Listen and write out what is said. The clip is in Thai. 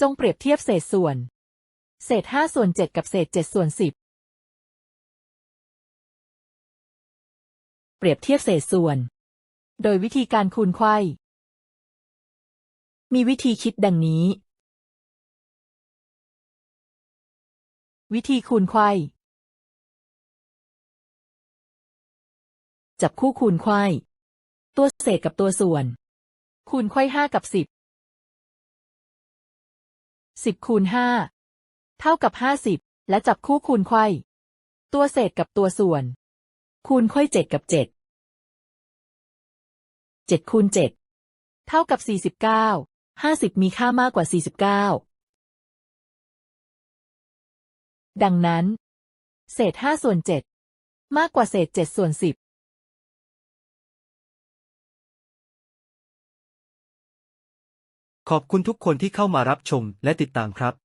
จงเปรียบเทียบเศษส่วน เศษห้าส่วนเจ็ดกับเศษเจ็ดส่วนสิบเปรียบเทียบเศษส่วน โดยวิธีการคูณไขว้มีวิธีคิดดังนี้ วิธีคูณไขว้จับคู่คูณไขว้ตัวเศษกับตัวส่วน คูณไขว้ห้ากับสิบ 10คูณ5เท่ากับ 50 และจับคู่คูณไข่ตัวเศษกับตัวส่วน คูณไข่7กับ 7 7คูณ7 เท่ากับ 49 50 มีค่ามากกว่า 49 ดังนั้น เศษ 5 ส่วน 7 มากกว่าเศษ 7 ส่วน 10 ขอบคุณทุกคนที่เข้ามารับชมและติดตามครับ